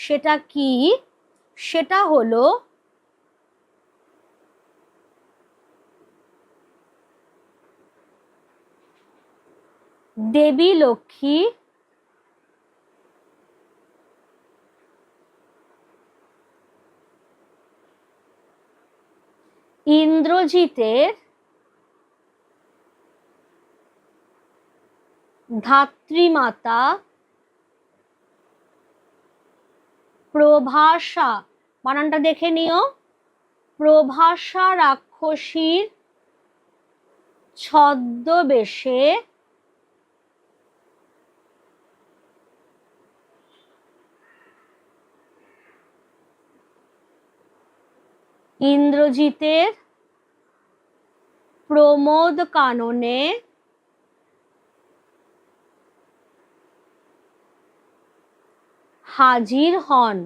সেটা কি? সেটা হলো দেবী লক্ষ্মী ইন্দ্রজিতের ধাত্রীমাতা প্রভাষা বানানটা দেখে নিও। প্রভাষা রাক্ষসীর ছদ্মবেশে ইন্দ্রজিতের প্রমোদ কাননে হাজির হন